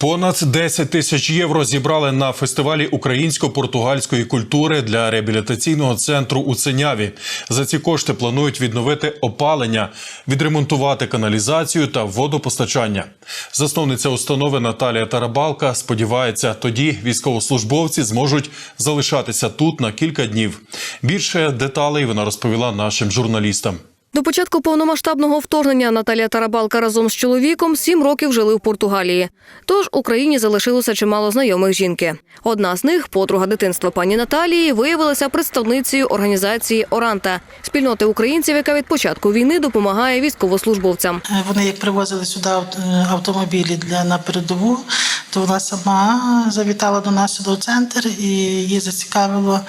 Понад 10 тисяч євро зібрали на фестивалі українсько-португальської культури для реабілітаційного центру у Ценяві. За ці кошти планують відновити опалення, відремонтувати каналізацію та водопостачання. Засновниця установи Наталія Тарабалка сподівається, тоді військовослужбовці зможуть залишатися тут на кілька днів. Більше деталей вона розповіла нашим журналістам. До початку повномасштабного вторгнення Наталія Тарабалка разом з чоловіком сім років жили в Португалії. Тож Україні залишилося чимало знайомих жінки. Одна з них, подруга дитинства пані Наталії, виявилася представницею організації Оранта спільноти українців, яка від початку війни допомагає військовослужбовцям. Е, Вони як привозили сюди автомобілі для на передову, то вона сама завітала до нас сюди в центр і її зацікавило.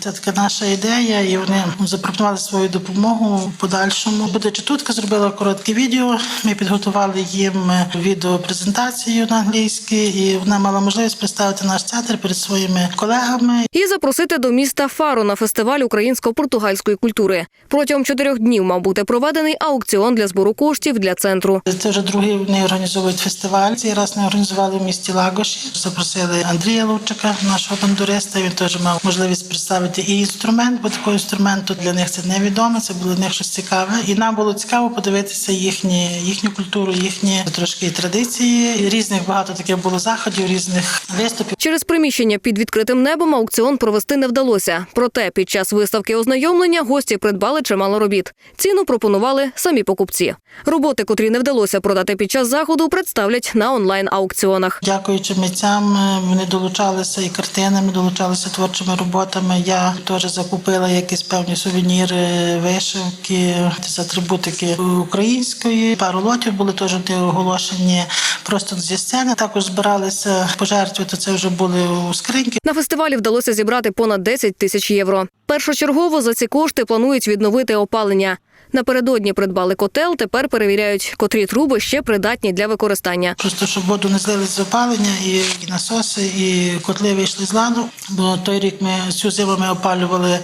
Це така наша ідея, і вони запропонували свою допомогу в подальшому. Будучи тут, зробила коротке відео. Ми підготували їм відеопрезентацію на англійській, і вона мала можливість представити наш центр перед своїми колегами. І запросити до міста Фаро на фестиваль українсько-португальської культури. Протягом чотирьох днів мав бути проведений аукціон для збору коштів для центру. Це вже другий вони організовують фестиваль. Цей раз не організували в місті Лагоші. Запросили Андрія Лучика, нашого бандуриста. Він теж мав можливість представити і інструмент, бо такого інструменту для них це невідомо. Це було для них щось цікаве. І нам було цікаво подивитися їхні, їхню культуру, їхні трошки традиції. Різних багато таких було заходів, різних виступів. Через приміщення під відкритим небом аукціон провести не вдалося. Проте під час виставки ознайомлення гості придбали чимало робіт. Ціну пропонували самі покупці. Роботи, котрі не вдалося продати під час заходу, представлять на онлайн аукціонах. Дякуючи митцям, е, вони долучалися і картинами, долучалися творчими роботами. Я теж закупила якісь певні сувеніри, вишивки з атрибутики української. Пару лотів були теж оголошені просто зі сцени. Також збиралися пожертви, то це вже були у скриньки. На фестивалі вдалося зібрати понад 10 тисяч євро. Першочергово за ці кошти планують відновити опалення. Напередодні придбали котел, тепер перевіряють, котрі труби ще придатні для використання. Просто щоб воду не злили з опалення, і, насоси, і котли вийшли з ладу. Бо той рік ми цю зиму ми опалювали,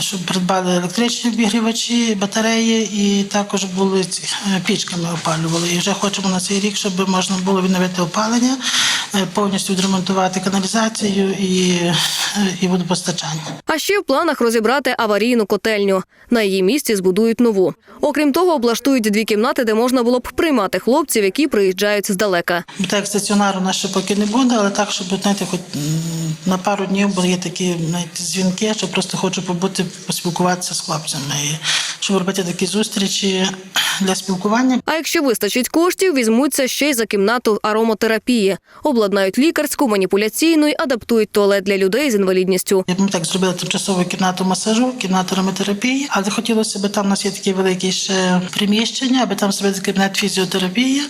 щоб придбали електричні обігрівачі, батареї, і також були ці е, пічками опалювали. І вже хочемо на цей рік, щоб можна було відновити опалення, е, повністю відремонтувати каналізацію і, е, і водопостачання. А ще в планах розібрати аварійну котельню. На її місці збудують нову. Окрім того, облаштують дві кімнати, де можна було б приймати хлопців, які приїжджають здалека. Так, стаціонару нас ще поки не буде, але так, щоб знаєте, хоч на пару днів, є такі знаєте, дзвінки, що просто хочу побути, поспілкуватися з хлопцями. І щоб робити такі зустрічі для спілкування. А якщо вистачить коштів, візьмуться ще й за кімнату ароматерапії, обладнають лікарську, маніпуляційну і адаптують туалет для людей з інвалідністю. Ми так зробили тимчасову кімнату масажу, кімнату ароматерапії, але хотілося б там у нас є такі великі ще приміщення, аби там зробити кабінет фізіотерапії,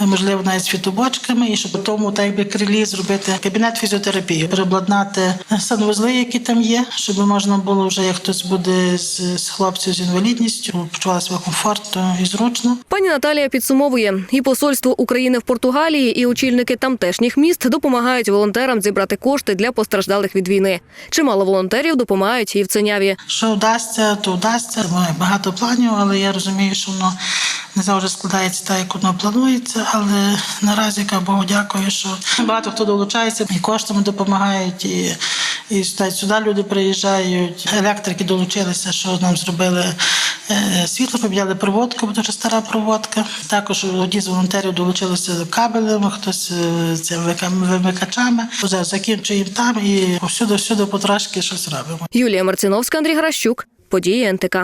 можливо, навіть з фітобочками, і щоб у тому так якби крилі зробити кабінет фізіотерапії, переобладнати санвузли, які там є, щоб можна було вже, як хтось буде з, з хлопців з інвалідністю, почували себе комфортно і зручно. Пані Наталія підсумовує, і посольство України в Португалії, і очільники тамтешніх міст допомагають волонтерам зібрати кошти для постраждалих від війни. Чимало волонтерів допомагають і в Ценяві. Що вдасться, то вдасться. Має багато планів, але я розумію, що воно не завжди складається так, як воно планується. Але наразі яка Богу дякую, що багато хто долучається і коштами допомагають, і, і сюди люди приїжджають. Електрики долучилися, що нам зробили світло, поміняли проводку, бо дуже стара проводка. Також одні з волонтерів долучилися кабелями, хтось цими вимикачами. Вже закінчуємо там і всюди, всюди потрошки щось робимо. Юлія Марциновська, Андрій Гращук. Події НТК.